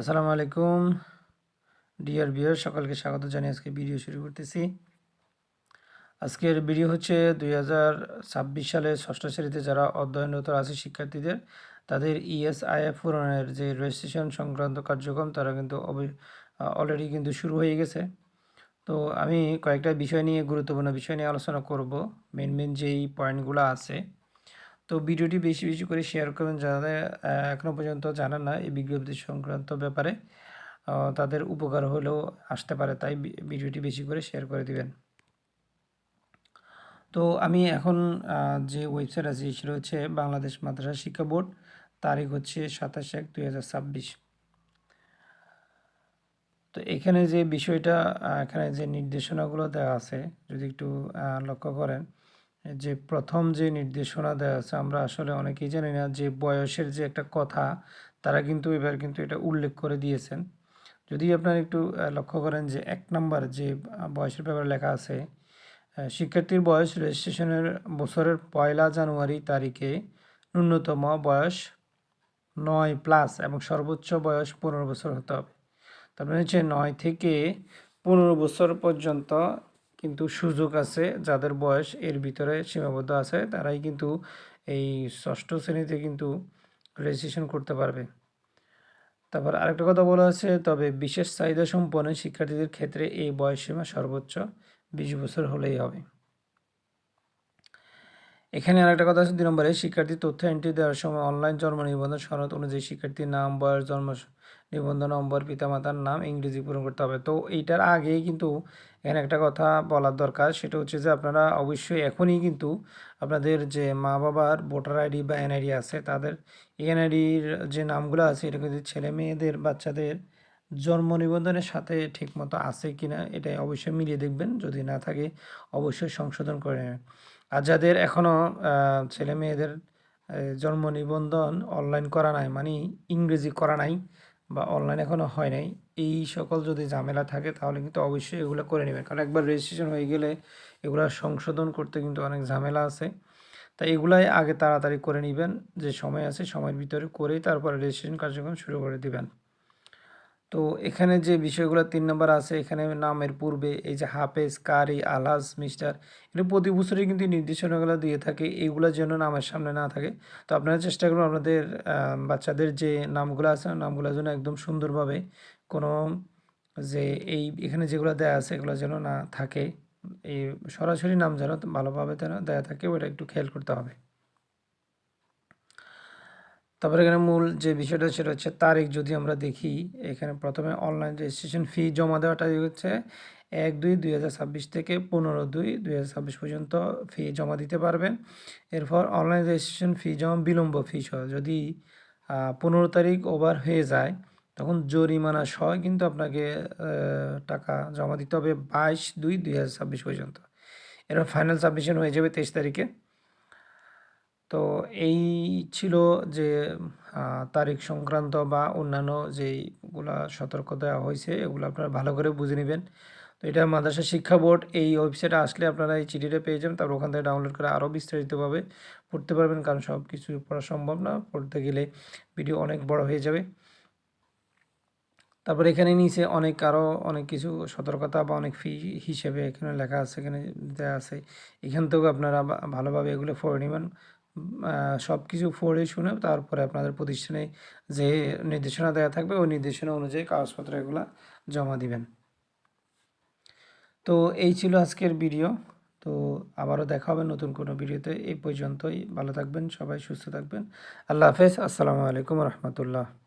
আসসালামু আলাইকুম। ডিয়ার বিয়ার সকলকে স্বাগত জানিয়ে আজকে ভিডিও শুরু করতেছি। আজকের ভিডিও হচ্ছে দুই হাজার ছাব্বিশ সালে ষষ্ঠ শ্রেণীতে যারা অধ্যয়নরত আছে শিক্ষার্থীদের, তাদের ইএসআইএফ পূরণের যে রেজিস্ট্রেশন সংক্রান্ত কার্যক্রম, তারা কিন্তু অলরেডি কিন্তু শুরু হয়ে গেছে। তো আমি কয়েকটা বিষয় নিয়ে, গুরুত্বপূর্ণ বিষয় নিয়ে আলোচনা করব। মেন মেন যেই পয়েন্টগুলো আছে তো ভিডিওটি বেশি বেশি করে শেয়ার করবেন যারা এখনও পর্যন্ত জানেন না এই বিজ্ঞপ্তি সংক্রান্ত ব্যাপারে। তাদের উপকার হলেও আসতে পারে, তাই ভিডিওটি বেশি করে শেয়ার করে দিবেন। তো আমি এখন যে ওয়েবসাইট আছে, সেটা হচ্ছে বাংলাদেশ মাদ্রাসা শিক্ষা বোর্ড, তারিখ হচ্ছে সাতাশ এক দুই হাজার ছাব্বিশ। তো এখানে যে বিষয়টা এখানে যে নির্দেশনাগুলো দেওয়া আছে, যদি একটু লক্ষ্য করেন যে প্রথম যে নির্দেশনা দেওয়া আছে, আমরা আসলে অনেকেই জানি না যে বয়সের যে একটা কথা, তারা কিন্তু এবার কিন্তু এটা উল্লেখ করে দিয়েছেন। যদি আপনারা একটু লক্ষ্য করেন যে এক নাম্বার যে বয়সের ব্যাপারে লেখা আছে শিক্ষার্থীর বয়স রেজিস্ট্রেশনের বছরের পয়লা জানুয়ারি তারিখে ন্যূনতম বয়স নয় প্লাস এবং সর্বোচ্চ বয়স পনেরো বছর হতে হবে। তারপরে মানে হচ্ছে নয় থেকে পনেরো বছর পর্যন্ত কিন্তু সুযোগ আছে যাদের বয়স এর ভিতরে সীমাবদ্ধ আছে, তারাই কিন্তু এই ষষ্ঠ শ্রেণীতে কিন্তু রেজিস্ট্রেশন করতে পারবে। তারপর আরেকটা কথা বলা আছে তবে বিশেষ চাহিদা সম্পন্ন শিক্ষার্থীদের ক্ষেত্রে এই বয়সসীমা সর্বোচ্চ বিশ বছর হলেই হবে। এখানে আরেকটা কথা আছে, দুই নম্বরে, শিক্ষার্থী তথ্য এন্ট্রি দেওয়ার সময় অনলাইন জন্ম নিবন্ধন সনদ অনুযায়ী শিক্ষার্থীর নাম বয়স জন্ম নিবন্ধন নম্বর পিতামাতার নাম ইংরেজি পূরণ করতে হবে। তো এইটার আগেই কিন্তু এখানে একটা কথা বলার দরকার, সেটা হচ্ছে যে আপনারা অবশ্যই এখনই কিন্তু আপনাদের যে মা বাবার ভোটার আইডি বা এনআইডি আছে, তাদের এনআইডির যে নামগুলো আছে, এটা কিন্তু ছেলে মেয়েদের, বাচ্চাদের জন্ম নিবন্ধনের সাথে ঠিকমতো আছে কি না এটাই অবশ্যই মিলিয়ে দেখবেন, যদি না থাকে অবশ্যই সংশোধন করে নেবেন। আর যাদের এখনও ছেলে মেয়েদের জন্ম নিবন্ধন অনলাইন করা নাই মানে ইংরেজি করা নাই বা অনলাইন এখনও হয় নাই, এই সকল যদি ঝামেলা থাকে তাহলে কিন্তু অবশ্যই এগুলো করে নেবেন। কারণ একবার রেজিস্ট্রেশন হয়ে গেলে এগুলো সংশোধন করতে কিন্তু অনেক ঝামেলা আছে। তাই এগুলাই আগে তাড়াতাড়ি করে নেবেন, যে সময় আছে সময়ের ভিতরে করেই তারপরে রেজিস্ট্রেশন কার্যক্রম শুরু করে দিবেন। তো এখানে যে বিষয়গুলো তিন নম্বর আছে, এখানে নামের পূর্বে এই যে হাফেজ, কারি, আলহাজ, মিস্টার এটা প্রতি বছরই কিন্তু নির্দেশনাগুলো দিয়ে থাকে, এইগুলো যেন নামের সামনে না থাকে। তো আপনারা চেষ্টা করুন আপনাদের বাচ্চাদের যে নামগুলো আছে, নামগুলো যেন একদম সুন্দরভাবে কোনো যে এই, এখানে যেগুলো দেয়া আছে, এগুলো যেন না থাকে, এই সরাসরি নাম যেন ভালোভাবে যেন দেয়া থাকে, ওটা একটু খেয়াল করতে হবে। তারপরে এখানে মূল যে বিষয়টা সেটা হচ্ছে তারিখ যদি আমরা দেখি, এখানে প্রথমে অনলাইন রেজিস্ট্রেশন ফি জমা দেওয়াটা হচ্ছে এক দুই দুই হাজার ছাব্বিশ থেকে পনেরো দুই দুই হাজার ছাব্বিশ পর্যন্ত ফি জমা দিতে পারবেন। এরপর অনলাইন রেজিস্ট্রেশন ফি জমা বিলম্ব ফি সহ যদি পনেরো তারিখ ওভার হয়ে যায়, তখন জরিমানা সহ কিন্তু আপনাকে টাকা জমা দিতে হবে বাইশ দুই দুই হাজার ছাব্বিশ পর্যন্ত। এরপর ফাইনাল সাবমিশন হয়ে যাবে তেইশ তারিখে। তো এই ছিল যে তারিখ সংক্রান্ত বা অন্যান্য যেইগুলা সতর্ক দেওয়া হয়েছে, এগুলো আপনারা ভালো করে বুঝে নেবেন। তো এটা মাদ্রাসা শিক্ষা বোর্ড, এই ওয়েবসাইটে আসলে আপনারা এই চিঠিটা পেয়ে যাবেন। তারপর ওখান থেকে ডাউনলোড করে আরও বিস্তারিতভাবে পড়তে পারবেন, কারণ সব কিছু পড়া সম্ভব না। পড়তে গেলে ভিডিও অনেক বড় হয়ে যাবে। তারপর এখানে নিচে অনেক আরও অনেক কিছু সতর্কতা বা অনেক ফি হিসেবে এখানে লেখা আছে, এখানে দেওয়া আছে। এখান থেকেও আপনারা ভালোভাবে এগুলো পড়ে নেবেন। সব কিছু পড়ে শুনে তারপরে আপনাদের প্রতিষ্ঠানে যে নির্দেশনা দেওয়া থাকবে, ওই নির্দেশনা অনুযায়ী কাগজপত্র এগুলো জমা দিবেন। তো এই ছিল আজকের ভিডিও। তো আবারও দেখা হবে নতুন কোনো ভিডিওতে। এই পর্যন্তই। ভালো থাকবেন সবাই, সুস্থ থাকবেন। আল্লাহ হাফেজ। আসসালামু আলাইকুম রহমতুল্লাহ।